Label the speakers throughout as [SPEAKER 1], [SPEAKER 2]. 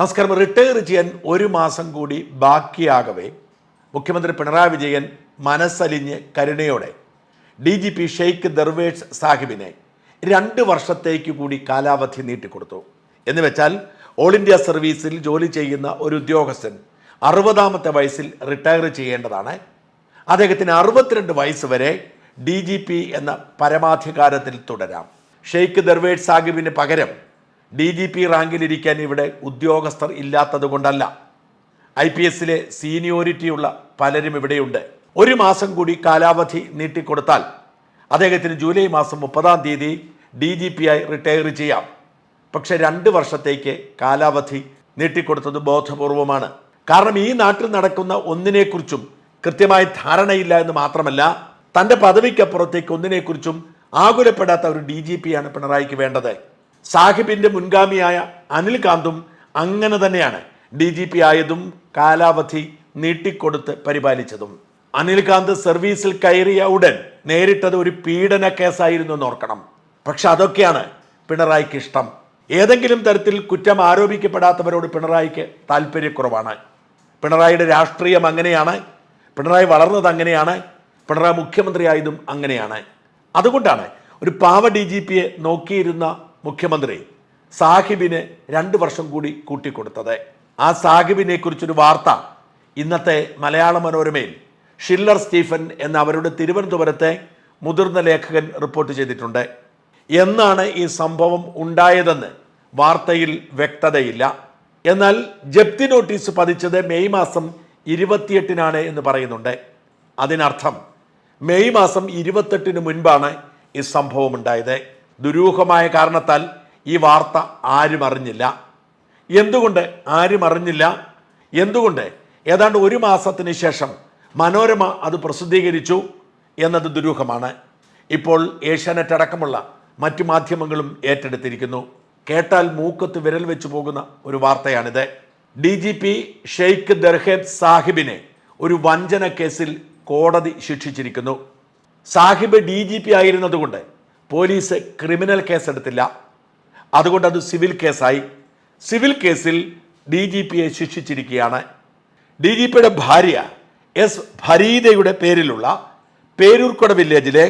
[SPEAKER 1] നമസ്കാരം. റിട്ടയർ ചെയ്യാൻ ഒരു മാസം കൂടി ബാക്കിയാകവേ. മുഖ്യമന്ത്രി പിണറായി വിജയൻ മനസ്സലിഞ്ഞ് കരുണയോടെ D G P Sheikh Darvesh സാഹിബിനെ രണ്ട് വർഷത്തേക്ക് കൂടി കാലാവധി നീട്ടിക്കൊടുത്തു. എന്ന് വെച്ചാൽ ഓൾ ഇന്ത്യ സർവീസിൽ ജോലി ചെയ്യുന്ന ഒരു ഉദ്യോഗസ്ഥൻ അറുപതാമത്തെ വയസ്സിൽ റിട്ടയർ ചെയ്യേണ്ടതാണ്. അദ്ദേഹത്തിന് അറുപത്തിരണ്ട് വയസ്സ് വരെ ഡി ജി പി എന്ന പരമാധികാരത്തിൽ തുടരാം. ഷെയ്ഖ് ദർവേഷ് സാഹിബിന് പകരം ഡി ജി പി റാങ്കിലിരിക്കാൻ ഇവിടെ ഉദ്യോഗസ്ഥർ ഇല്ലാത്തത് കൊണ്ടല്ല ഐ പി എസിലെ സീനിയോരിറ്റിയുള്ള പലരും ഇവിടെയുണ്ട്. ഒരു മാസം കൂടി കാലാവധി നീട്ടിക്കൊടുത്താൽ അദ്ദേഹത്തിന് ജൂലൈ മാസം മുപ്പതാം തീയതി ഡി ജി പി ആയി റിട്ടയർ ചെയ്യാം. പക്ഷെ രണ്ട് വർഷത്തേക്ക് കാലാവധി നീട്ടിക്കൊടുത്തത് ബോധപൂർവമാണ്. കാരണം ഈ നാട്ടിൽ നടക്കുന്ന ഒന്നിനെക്കുറിച്ചും കൃത്യമായി ധാരണയില്ല എന്ന് മാത്രമല്ല തന്റെ പദവിക്കപ്പുറത്തേക്ക് ഒന്നിനെക്കുറിച്ചും ആകുലപ്പെടാത്ത ഒരു ഡി ജി പി ആണ് പിണറായിക്ക് വേണ്ടത്. സാഹിബിന്റെ മുൻഗാമിയായ അനിൽ കാന്തും അങ്ങനെ തന്നെയാണ് ഡി ജി പി ആയതും കാലാവധി നീട്ടിക്കൊടുത്ത് പരിപാലിച്ചതും. അനിൽകാന്ത് സർവീസിൽ കയറിയ ഉടൻ നേരിട്ടത് ഒരു പീഡന കേസായിരുന്നു എന്ന് ഓർക്കണം. പക്ഷെ അതൊക്കെയാണ് പിണറായിക്ക് ഇഷ്ടം. ഏതെങ്കിലും തരത്തിൽ കുറ്റം ആരോപിക്കപ്പെടാത്തവരോട് പിണറായിക്ക് താല്പര്യക്കുറവാണ് പിണറായിയുടെ രാഷ്ട്രീയം അങ്ങനെയാണ്. പിണറായി വളർന്നത് അങ്ങനെയാണ്. പിണറായി മുഖ്യമന്ത്രിയായതും അങ്ങനെയാണ്. അതുകൊണ്ടാണ് ഒരു പാവ ഡി ജി പിയെ നോക്കിയിരുന്ന മുഖ്യമന്ത്രി സാഹിബിന് രണ്ട് വർഷം കൂടി കൂട്ടിക്കൊടുത്തത്. ആ സാഹിബിനെ കുറിച്ചൊരു വാർത്ത ഇന്നത്തെ മലയാള മനോരമയിൽ ഷില്ലർ സ്റ്റീഫൻ എന്ന അവരുടെ തിരുവനന്തപുരത്തെ മുതിർന്ന ലേഖകൻ റിപ്പോർട്ട് ചെയ്തിട്ടുണ്ട്. എന്നാണ് ഈ സംഭവം ഉണ്ടായതെന്ന് വാർത്തയിൽ വ്യക്തതയില്ല. എന്നാൽ ജപ്തി നോട്ടീസ് പതിച്ചത് മെയ് മാസം ഇരുപത്തിയെട്ടിനാണ് എന്ന് പറയുന്നുണ്ട്. അതിനർത്ഥം മെയ് മാസം ഇരുപത്തെട്ടിന് മുൻപാണ് ഈ സംഭവം ഉണ്ടായത്. ദുരൂഹമായ കാരണത്താൽ ഈ വാർത്ത ആരും അറിഞ്ഞില്ല. എന്തുകൊണ്ട് ആരും അറിഞ്ഞില്ല? എന്തുകൊണ്ട്? ഏതാണ്ട് ഒരു മാസത്തിന് ശേഷം മനോരമ അത് പ്രസിദ്ധീകരിച്ചു എന്നത് ദുരൂഹമാണ്. ഇപ്പോൾ ഏഷ്യാനെറ്റ് അടക്കമുള്ള മറ്റു മാധ്യമങ്ങളും ഏറ്റെടുത്തിരിക്കുന്നു. കേട്ടാൽ മൂക്കത്ത് വിരൽ വെച്ചു പോകുന്ന ഒരു വാർത്തയാണിത്. D G P Sheikh Darheb സാഹിബിനെ ഒരു വഞ്ചന കേസിൽ കോടതി ശിക്ഷിച്ചിരിക്കുന്നു. സാഹിബ് ഡി ജി പി ആയിരുന്നതുകൊണ്ട് പോലീസ് ക്രിമിനൽ കേസെടുത്തില്ല അതുകൊണ്ട് അത് സിവിൽ കേസായി. സിവിൽ കേസിൽ ഡി ജി പിയെ ശിക്ഷിച്ചിരിക്കുകയാണ്. ഡി ജി പിയുടെ ഭാര്യ എസ് ഫരീദയുടെ പേരിലുള്ള പേരൂർക്കുട വില്ലേജിലെ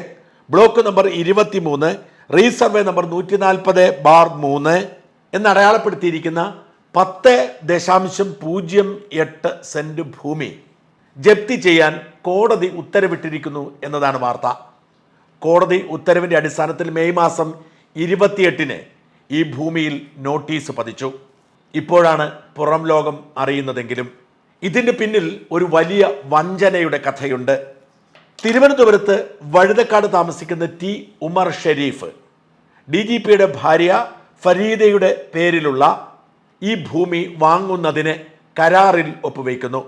[SPEAKER 1] ബ്ലോക്ക് നമ്പർ ഇരുപത്തിമൂന്ന് റീസർവേ നമ്പർ നൂറ്റി നാൽപ്പത് ബാർ മൂന്ന് എന്നടയാളപ്പെടുത്തിയിരിക്കുന്ന പത്ത് ദശാംശം പൂജ്യം എട്ട് സെന്റ് ഭൂമി ജപ്തി ചെയ്യാൻ കോടതി ഉത്തരവിട്ടിരിക്കുന്നു എന്നതാണ് വാർത്ത. കോടതി ഉത്തരവിന്റെ അടിസ്ഥാനത്തിൽ മെയ് മാസം ഇരുപത്തിയെട്ടിന് ഈ ഭൂമിയിൽ നോട്ടീസ് പതിച്ചു. ഇപ്പോഴാണ് പുറം ലോകം അറിയുന്നതെങ്കിലും ഇതിന് പിന്നിൽ ഒരു വലിയ വഞ്ചനയുടെ കഥയുണ്ട്. തിരുവനന്തപുരത്ത് വഴുതക്കാട് താമസിക്കുന്ന T Umar Sharif D G പിയുടെ ഭാര്യ ഫരീദയുടെ പേരിലുള്ള ഈ ഭൂമി വാങ്ങുന്നതിന് കരാറിൽ ഒപ്പുവയ്ക്കുന്നു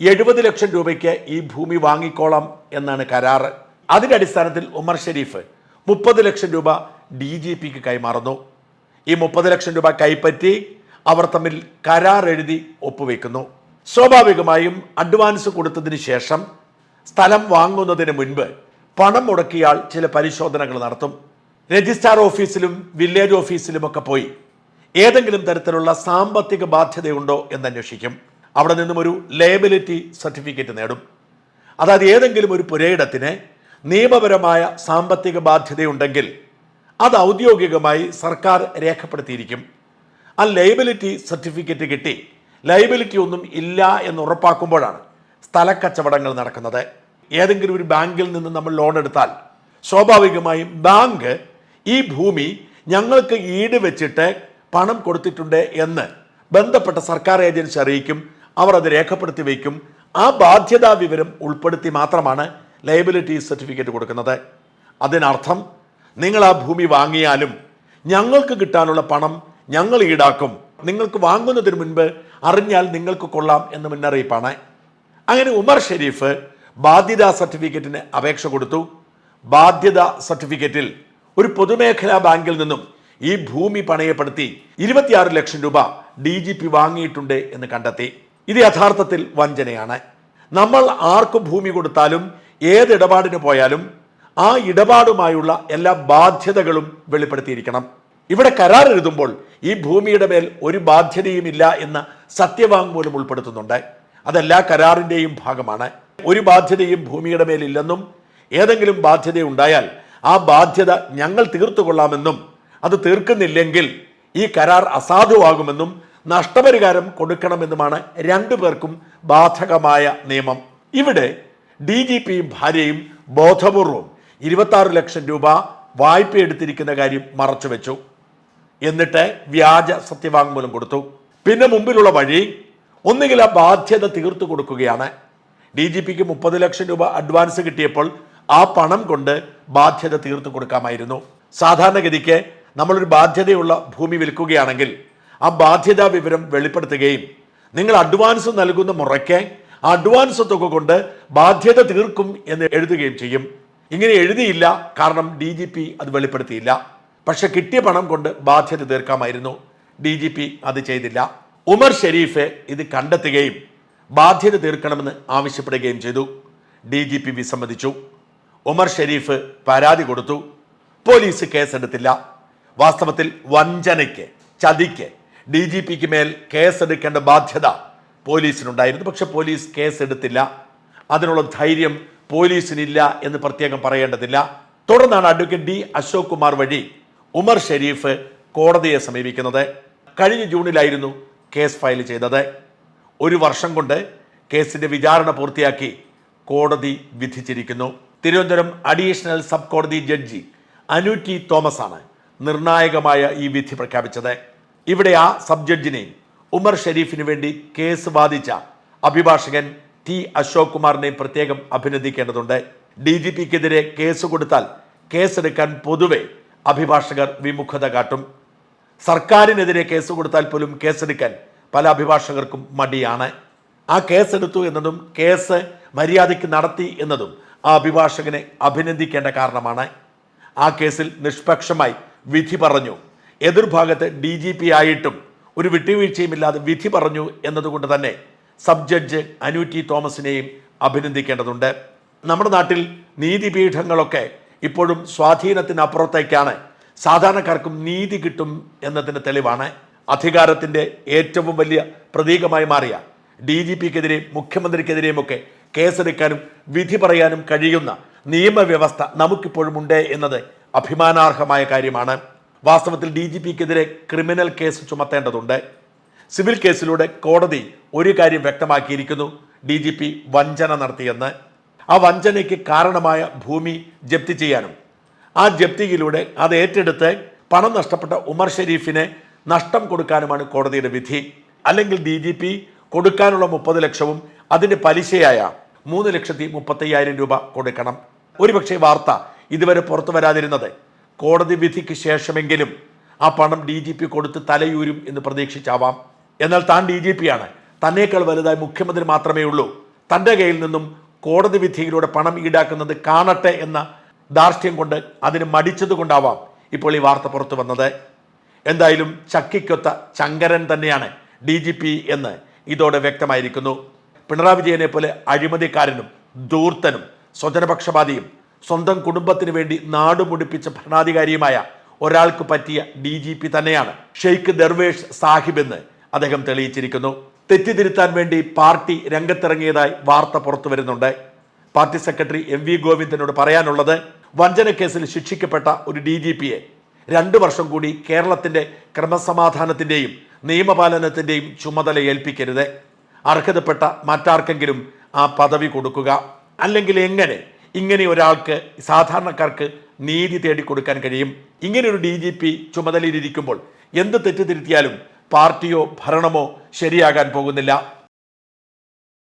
[SPEAKER 1] എഴുപത് ലക്ഷം രൂപയ്ക്ക് ഈ ഭൂമി വാങ്ങിക്കോളാം എന്നാണ് കരാറ്. അതിന്റെ അടിസ്ഥാനത്തിൽ ഉമർ ഷെരീഫ് മുപ്പത് ലക്ഷം രൂപ ഡി ജി പിക്ക് കൈമാറുന്നു. ഈ മുപ്പത് ലക്ഷം രൂപ കൈപ്പറ്റി അവർ തമ്മിൽ കരാർ എഴുതി ഒപ്പുവെക്കുന്നു. സ്വാഭാവികമായും അഡ്വാൻസ് കൊടുത്തതിന് ശേഷം സ്ഥലം വാങ്ങുന്നതിന് മുൻപ് പണം മുടക്കിയാൽ ചില പരിശോധനകൾ നടത്തും. രജിസ്ട്രാർ ഓഫീസിലും വില്ലേജ് ഓഫീസിലുമൊക്കെ പോയി ഏതെങ്കിലും തരത്തിലുള്ള സാമ്പത്തിക ബാധ്യതയുണ്ടോ എന്ന് അന്വേഷിക്കും. അവിടെ നിന്നും ഒരു ലേബിലിറ്റി സർട്ടിഫിക്കറ്റ് നേടും. അതായത് ഏതെങ്കിലും ഒരു പുരയിടത്തിന് നിയമപരമായ സാമ്പത്തിക ബാധ്യതയുണ്ടെങ്കിൽ അത് ഔദ്യോഗികമായി സർക്കാർ രേഖപ്പെടുത്തിയിരിക്കും. ആ ലൈബിലിറ്റി സർട്ടിഫിക്കറ്റ് കിട്ടി. ലൈബിലിറ്റി ഒന്നും ഇല്ല എന്ന് ഉറപ്പാക്കുമ്പോഴാണ് സ്ഥലക്കച്ചവടങ്ങൾ നടക്കുന്നത്. ഏതെങ്കിലും ഒരു ബാങ്കിൽ നിന്ന് നമ്മൾ ലോൺ എടുത്താൽ സ്വാഭാവികമായും ബാങ്ക് ഈ ഭൂമി ഞങ്ങൾക്ക് ഈട് വെച്ചിട്ട് പണം കൊടുത്തിട്ടുണ്ട് എന്ന് ബന്ധപ്പെട്ട സർക്കാർ ഏജൻസി അറിയിക്കും. അവർ അത് രേഖപ്പെടുത്തി വയ്ക്കും. ആ ബാധ്യതാ വിവരം ഉൾപ്പെടുത്തി മാത്രമാണ് ലയബിലിറ്റി സർട്ടിഫിക്കറ്റ് കൊടുക്കുന്നത്. അതിനർത്ഥം നിങ്ങൾ ആ ഭൂമി വാങ്ങിയാലും ഞങ്ങൾക്ക് കിട്ടാനുള്ള പണം ഞങ്ങൾ ഈടാക്കും. നിങ്ങൾക്ക് വാങ്ങുന്നതിന് മുൻപ് അറിഞ്ഞാൽ നിങ്ങൾക്ക് കൊള്ളാം എന്ന് മുന്നറിയിപ്പാണ്. അങ്ങനെ ഉമർ ഷെരീഫ് ബാധ്യതാ സർട്ടിഫിക്കറ്റിന് അപേക്ഷ കൊടുത്തു. ബാധ്യത സർട്ടിഫിക്കറ്റിൽ ഒരു പൊതുമേഖലാ ബാങ്കിൽ നിന്നും ഈ ഭൂമി പണയപ്പെടുത്തി ഇരുപത്തിയാറ് ലക്ഷം രൂപ ഡി ജി പി വാങ്ങിയിട്ടുണ്ട് എന്ന് കണ്ടെത്തി. ഇത് യഥാർത്ഥത്തിൽ വഞ്ചനയാണ്. നമ്മൾ ആർക്ക് ഭൂമി കൊടുത്താലും ഏത് ഇടപാടിന് പോയാലും ആ ഇടപാടുമായുള്ള എല്ലാ ബാധ്യതകളും വെളിപ്പെടുത്തിയിരിക്കണം. ഇവിടെ കരാർ എഴുതുമ്പോൾ ഈ ഭൂമിയുടെ മേൽ ഒരു ബാധ്യതയുമില്ല എന്ന സത്യവാങ്മൂലം ഉൾപ്പെടുത്തുന്നുണ്ട്. അതെല്ലാ കരാറിന്റെയും ഭാഗമാണ്. ഒരു ബാധ്യതയും ഭൂമിയുടെ മേലില്ലെന്നും ഏതെങ്കിലും ബാധ്യത ഉണ്ടായാൽ ആ ബാധ്യത ഞങ്ങൾ തീർത്തുകൊള്ളാമെന്നും അത് തീർക്കുന്നില്ലെങ്കിൽ ഈ കരാർ അസാധുവാകുമെന്നും നഷ്ടപരിഹാരം കൊടുക്കണമെന്നുമാണ് രണ്ടു പേർക്കും ബാധകമായ നിയമം. ഇവിടെ ഡി ജി പിയും ഭാര്യയും ബോധപൂർവം ഇരുപത്തി ആറ് ലക്ഷം രൂപ വായ്പ എടുത്തിരിക്കുന്ന കാര്യം മറച്ചു വെച്ചു. എന്നിട്ട് വ്യാജ സത്യവാങ്മൂലം കൊടുത്തു. പിന്നെ മുമ്പിലുള്ള വഴി ഒന്നുകിൽ ആ ബാധ്യത തീർത്തു കൊടുക്കുകയാണ്. ഡി ജി പിക്ക് മുപ്പത് ലക്ഷം രൂപ അഡ്വാൻസ് കിട്ടിയപ്പോൾ ആ പണം കൊണ്ട് ബാധ്യത തീർത്തു കൊടുക്കാമായിരുന്നു. സാധാരണഗതിക്ക് നമ്മളൊരു ബാധ്യതയുള്ള ഭൂമി വിൽക്കുകയാണെങ്കിൽ ആ ബാധ്യതാ വിവരം വെളിപ്പെടുത്തുകയും നിങ്ങൾ അഡ്വാൻസ് നൽകുന്ന മുറയ്ക്ക് അഡ്വാൻസ് തുക കൊണ്ട് ബാധ്യത തീർക്കും എന്ന് എഴുതുകയും ചെയ്യും. ഇങ്ങനെ എഴുതിയില്ല കാരണം ഡി ജി പി അത് വെളിപ്പെടുത്തിയില്ല. പക്ഷെ കിട്ടിയ പണം കൊണ്ട് ബാധ്യത തീർക്കാമായിരുന്നു. ഡി ജി പി അത് ചെയ്തില്ല. ഉമർ ഷെരീഫ് ഇത് കണ്ടെത്തുകയും ബാധ്യത തീർക്കണമെന്ന് ആവശ്യപ്പെടുകയും ചെയ്തു. ഡി ജി പി വിസമ്മതിച്ചു. ഉമർ ഷെരീഫ് പരാതി കൊടുത്തു. പോലീസ് കേസെടുത്തില്ല. വാസ്തവത്തിൽ വഞ്ചനയ്ക്ക് ചതിക്ക് ഡി ജി പിക്ക് മേൽ കേസെടുക്കേണ്ട ബാധ്യത പോലീസിനുണ്ടായിരുന്നു. പക്ഷെ പോലീസ് കേസെടുത്തില്ല. അതിനുള്ള ധൈര്യം പോലീസിനില്ല എന്ന് പ്രത്യേകം പറയേണ്ടതില്ല. തുടർന്നാണ് അഡ്വക്കേറ്റ് ഡി അശോക് കുമാർ വഴി ഉമർ ഷെരീഫ് കോടതിയെ സമീപിക്കുന്നത്. കഴിഞ്ഞ ജൂണിലായിരുന്നു കേസ് ഫയൽ ചെയ്തത്. ഒരു വർഷം കൊണ്ട് കേസിന്റെ വിചാരണ പൂർത്തിയാക്കി കോടതി വിധിച്ചിരിക്കുന്നു. തിരുവനന്തപുരം അഡീഷണൽ സബ് കോടതി ജഡ്ജി അനു ടി തോമസ് ആണ് നിർണായകമായ ഈ വിധി പ്രഖ്യാപിച്ചത്. ഇവിടെ ആ സബ് ജഡ്ജിനെയും ഉമർ ഷെരീഫിന് വേണ്ടി കേസ് വാദിച്ച അഭിഭാഷകൻ ടി അശോക് കുമാറിനെയും പ്രത്യേകം അഭിനന്ദിക്കേണ്ടതുണ്ട്. ഡി ജി പിക്കെതിരെ കേസ് കൊടുത്താൽ കേസെടുക്കാൻ പൊതുവെ അഭിഭാഷകർ വിമുഖത കാട്ടും. സർക്കാരിനെതിരെ കേസ് കൊടുത്താൽ പോലും കേസെടുക്കാൻ പല അഭിഭാഷകർക്കും മടിയാണ്. ആ കേസെടുത്തു എന്നതും കേസ് മര്യാദയ്ക്ക് നടത്തി എന്നതും ആ അഭിഭാഷകനെ അഭിനന്ദിക്കേണ്ട കാരണമാണ്. ആ കേസിൽ നിഷ്പക്ഷമായി വിധി പറഞ്ഞു. എതിർഭാഗത്ത് ഡി ജി പി ആയിട്ടും ഒരു വിട്ടുവീഴ്ചയുമില്ലാതെ വിധി പറഞ്ഞു എന്നതുകൊണ്ട് തന്നെ സബ് ജഡ്ജ് അനു ടി തോമസിനെയും അഭിനന്ദിക്കേണ്ടതുണ്ട്. നമ്മുടെ നാട്ടിൽ നീതിപീഠങ്ങളൊക്കെ ഇപ്പോഴും സ്വാധീനത്തിനപ്പുറത്തേക്കാണ്. സാധാരണക്കാർക്കും നീതി കിട്ടും എന്നതിന് തെളിവാണ്. അധികാരത്തിന്റെ ഏറ്റവും വലിയ പ്രതീകമായി മാറിയ ഡി ജി പിക്കെതിരെയും മുഖ്യമന്ത്രിക്കെതിരെയുമൊക്കെ കേസെടുക്കാനും വിധി പറയാനും കഴിയുന്ന നിയമവ്യവസ്ഥ നമുക്കിപ്പോഴും ഉണ്ട് എന്നത് അഭിമാനാർഹമായ കാര്യമാണ്. വാസ്തവത്തിൽ ഡി ജി പിക്കെതിരെ ക്രിമിനൽ കേസ് ചുമത്തേണ്ടതുണ്ട്. സിവിൽ കേസിലൂടെ കോടതി ഒരു കാര്യം വ്യക്തമാക്കിയിരിക്കുന്നു. ഡി ജി പി വഞ്ചന നടത്തിയെന്ന്. ആ വഞ്ചനയ്ക്ക് കാരണമായ ഭൂമി ജപ്തി ചെയ്യാനും. ആ ജപ്തിയിലൂടെ അത് ഏറ്റെടുത്ത് പണം നഷ്ടപ്പെട്ട ഉമർ ഷെരീഫിനെ നഷ്ടം കൊടുക്കാനുമാണ് കോടതിയുടെ വിധി. അല്ലെങ്കിൽ ഡി ജി പി കൊടുക്കാനുള്ള മുപ്പത് ലക്ഷവും അതിന്റെ പലിശയായ മൂന്ന് ലക്ഷത്തി മുപ്പത്തയ്യായിരം രൂപ കൊടുക്കണം. ഒരുപക്ഷെ വാർത്ത ഇതുവരെ പുറത്തു വരാതിരുന്നത് കോടതി വിധിക്ക് ശേഷമെങ്കിലും ആ പണം ഡി ജി പി കൊടുത്ത് തലയൂരും എന്ന് പ്രതീക്ഷിച്ചാവാം. എന്നാൽ താൻ ഡി ജി പി ആണ്. തന്നേക്കാൾ വലുതായി മുഖ്യമന്ത്രി മാത്രമേ ഉള്ളൂ. തന്റെ കയ്യിൽ നിന്നും കോടതി വിധിയിലൂടെ പണം ഈടാക്കുന്നത് കാണട്ടെ എന്ന ധാർഷ്ട്യം കൊണ്ട് അതിന് മടിച്ചത് കൊണ്ടാവാം ഇപ്പോൾ ഈ വാർത്ത പുറത്തു വന്നത്. എന്തായാലും ചക്കിക്കൊത്ത ചങ്കരൻ തന്നെയാണ് ഡി ജി പി എന്ന് ഇതോടെ വ്യക്തമായിരിക്കുന്നു. പിണറായി വിജയനെ പോലെ അഴിമതിക്കാരനും ധൂർത്തനും സ്വജനപക്ഷപാതിയും സ്വന്തം കുടുംബത്തിന് വേണ്ടി നാട് മുടിപ്പിച്ച ഭരണാധികാരിയുമായ ഒരാൾക്ക് പറ്റിയ ഡി ജി പി തന്നെയാണ് ഷെയ്ഖ് ദർവേഷ് സാഹിബ് എന്ന് അദ്ദേഹം തെളിയിച്ചിരിക്കുന്നു. തെറ്റിതിരുത്താൻ വേണ്ടി പാർട്ടി രംഗത്തിറങ്ങിയതായി വാർത്ത പുറത്തു വരുന്നുണ്ട്. പാർട്ടി സെക്രട്ടറി എം വി ഗോവിന്ദനോട് പറയാനുള്ളത് വഞ്ചന കേസിൽ ശിക്ഷിക്കപ്പെട്ട ഒരു ഡി ജി പിയെ രണ്ടു വർഷം കൂടി കേരളത്തിന്റെ ക്രമസമാധാനത്തിന്റെയും നിയമപാലനത്തിന്റെയും ചുമതല ഏൽപ്പിക്കരുത്. അർഹതപ്പെട്ട മറ്റാർക്കെങ്കിലും ആ പദവി കൊടുക്കുക. അല്ലെങ്കിൽ എങ്ങനെ ഇങ്ങനെ ഒരാൾക്ക് സാധാരണക്കാർക്ക് നീതി തേടിക്കൊടുക്കാൻ കഴിയും. ഇങ്ങനെ ഒരു ഡി ജി പി ചുമതലയിലിരിക്കുമ്പോൾ എന്ത് തെറ്റ് തിരുത്തിയാലും പാർട്ടിയോ ഭരണമോ ശരിയാകാൻ പോകുന്നില്ല.